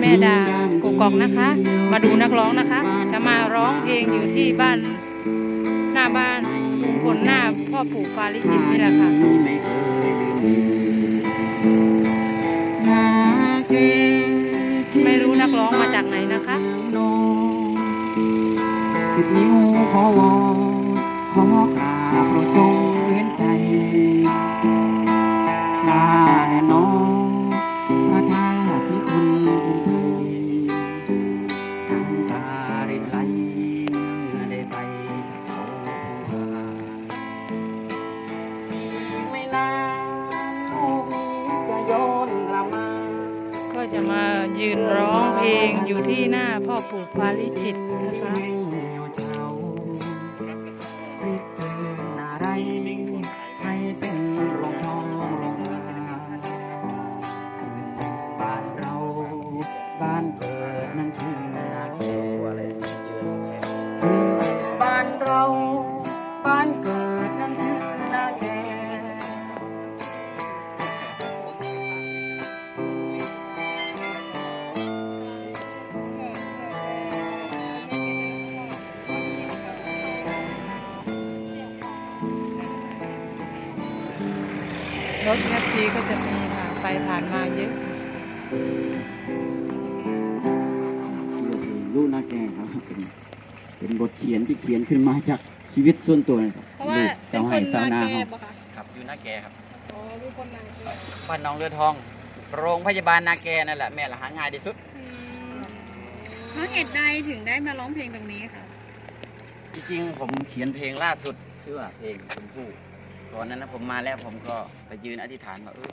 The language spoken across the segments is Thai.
แม่ดากกอกนะคะ มาดูนักร้องนะคะ จะมาร้องเพลงอยู่ที่บ้าน หน้าบ้านบนหน้าพ่อปู่ฟาลิจิตนี่แหละค่ะไม่เคยลืมนาเกไม่รู้นักร้องมาจากไหนนะคะสิบนิ้วขอวอนขอกราบโปรดจงเห็นใจลาแน่นอง ยืนร้องเพลงอยู่ที่หน้าพ่อปู่ฟาลิจิตนะคะบ้านเกิดนั้นคือนาเก รถแท็กซี่ก็จะมีค่ะไปผ่านมาเยอะลูกนาแกครับเป็นเป็นบทเขียนที่เขียนขึ้นมาจากชีวิตส่วนตัวนะครับเพราะว่าลูกเป็นสาวคไห่นสาวนานาแกครับปะคะครับอยู่นาแกครับอ๋อเป็นคนนาแกบ้านหน้องเรือทอง โรงพยาบาลนาแกนั่นแหละแม่ละหาง่ายที่สุดอืมเพราะเหตุใดถึงได้มาร้องเพลงตรงนี้ค่ะจริงๆผมเขียนเพลงล่าสุดชื่อว่าเพลงชมพู่ ตอนนั้นนะผมมาแล้วผมก็ไปยืนอธิษฐานว่าเออ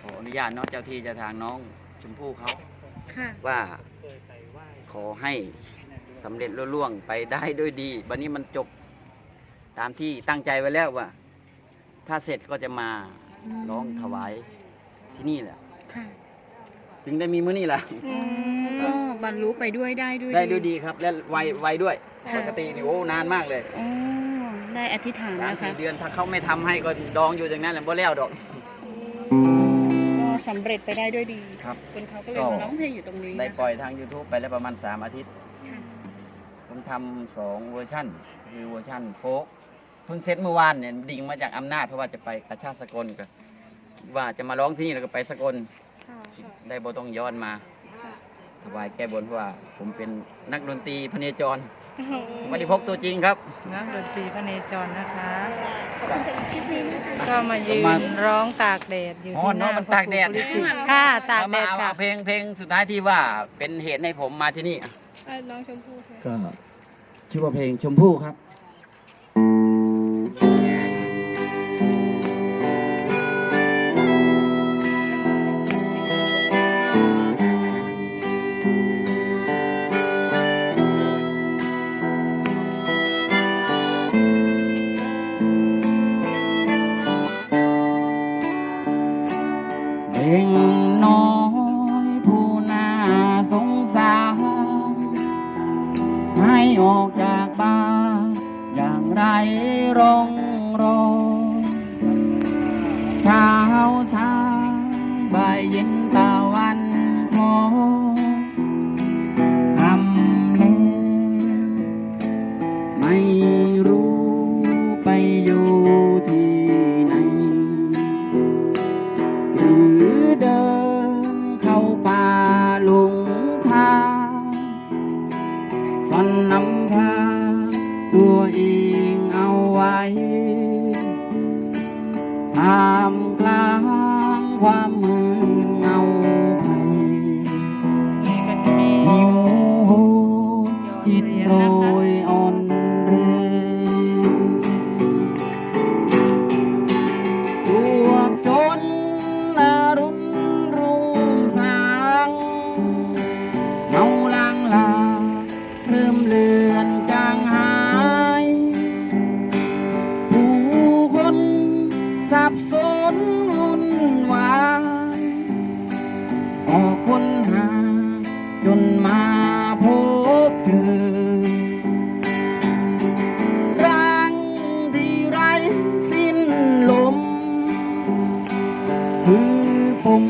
ขออนุญาตเน้องเจ้าที่เจ้าทางน้องชมพู่เขาค่ะ ว่าขอให้สำเร็จลุล่วงไปได้ด้วยดีวันนี้มันจบตามที่ตั้งใจไว้แล้วว่า ถ้าเสร็จก็จะมาร้องถวายที่นี่แหละ ค่ะจึงได้มีมื้อนี้แหละก็บรรลุไปด้วยได้ด้วย ได้ด้วยดีครับ และไวไวด้วย ค่ะ ปกตินี่โอ้นานมากเลย อ๋อ ได้อธิษฐานสามนะคะสี่เดือนถ้าเขาไม่ทำให้ก็ดองอยู่อย่างนั้นแหละบ่แล้วดอก ก็สำเร็จไปได้ด้วยดีครับคนเขาก็เลยมาร้องเพลงอยู่ตรงนี้ได้นะคะปล่อยทาง YouTube ไปแล้วประมาณ 3 อาทิตย์ ค่ะผมทำสองเวอร์ชั่นคือเวอร์ชั่นโฟกเพิ่งเซตเมื่อวานเนี่ยดิ่งมาจากอำนาจเพราะว่าจะไปกระชาติสกลก็ว่าจะมาร้องที่นี่แล้วก็ไปสกลค่ะได้บ่ต้องย้อนมา ถวายแก้บนเพราะว่า ผมเป็นนักดนตรีพเนจรโอ้โหไม่ได้พกตัวจริงครับนักดนตรีพระเนจรนะคะขอบคุณสำหรับคลิปนี้นะคะ ก็มายืนร้องตากแดดอยู่อ๋อที่หน้าเนอะมันตากแดดพ่อปู่ฟาลิจิตค่ะตากแดดเอามาค่ะเอาเพลงเพลงสุดท้ายที่ว่าเป็นเหตุให้ผมมาที่นี่เอ่อน้องชมพู่ค่ะก็ชื่อว่าเพลงชมพู่ครับ ด็กน้อยผู้น่าสงสารให้ออกจากบ้านอย่างไรรอง เองเอาไว้ท่ามกลางความ จนมาพบเธอรังที่ไร้สิ้นลมคือผม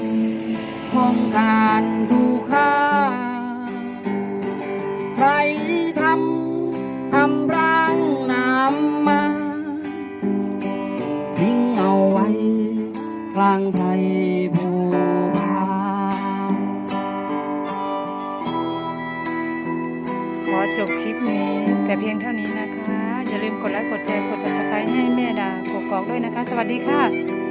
อจบคลิปนี้ แต่เพียงเท่านี้นะคะ อย่าลืมกดไลค์กดแชร์กดติดตามให้แม่ดากกอกด้วยนะคะ สวัสดีค่ะ